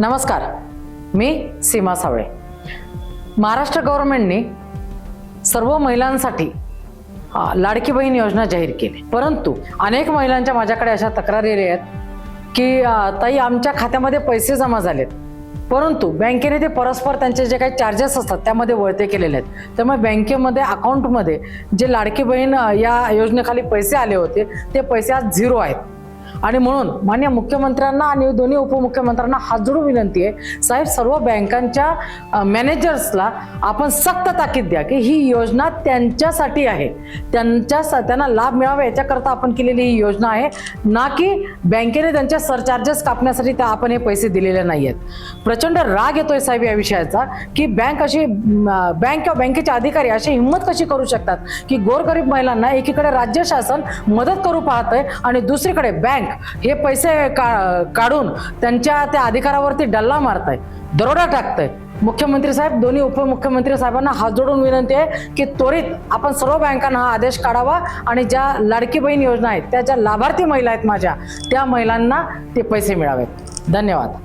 नमस्कार मी सीमा सावळे. महाराष्ट्र गव्हर्नमेंटने सर्व महिलांसाठी लाडकी बहीण योजना जाहीर केली. परंतु अनेक महिलांच्या माझ्याकडे अशा तक्रारी आहेत की ताई आमच्या खात्यामध्ये पैसे जमा झालेत. परंतु बँकेने ते परस्पर त्यांचे जे काही चार्जेस असतात त्यामध्ये वळते केलेले आहेत. त्यामुळे बँकेमध्ये अकाउंटमध्ये जे लाडकी बहीण या योजनेखाली पैसे आले होते ते पैसे आज झिरो आहेत. आणि म्हणून मान्य मुख्यमंत्र्यांना आणि दोन्ही उपमुख्यमंत्र्यांना हात जोडून विनंती आहे साहेब सर्व बँकांच्या मॅनेजर्सला आपण सक्त ताकीद द्या की ही योजना त्यांच्यासाठी आहे. त्यांच्या त्यांना लाभ मिळावा याच्याकरता आपण केलेली ही योजना आहे. ना की बँकेने त्यांच्या सरचार्जेस कापण्यासाठी त्या आपण हे पैसे दिलेले नाही आहेत प्रचंड राग येतोय साहेब या विषयाचा की बँक अशी बँक किंवा बँकेचे अधिकारी अशी हिंमत कशी करू शकतात की गोरगरीब महिलांना एकीकडे राज्य शासन मदत करू पाहत आहे आणि दुसरीकडे बँक हे पैसे का काढून त्यांच्या त्या अधिकारावरती डल्ला मारताय दरोडा टाकतंय. मुख्यमंत्री साहेब दोन्ही उपमुख्यमंत्री साहेबांना हात जोडून विनंती आहे की त्वरित आपण सर्व बँकांना हा आदेश काढावा आणि ज्या लाडकी बहीण योजना आहेत त्या ज्या लाभार्थी महिला आहेत माझ्या त्या महिलांना ते पैसे मिळावेत. धन्यवाद.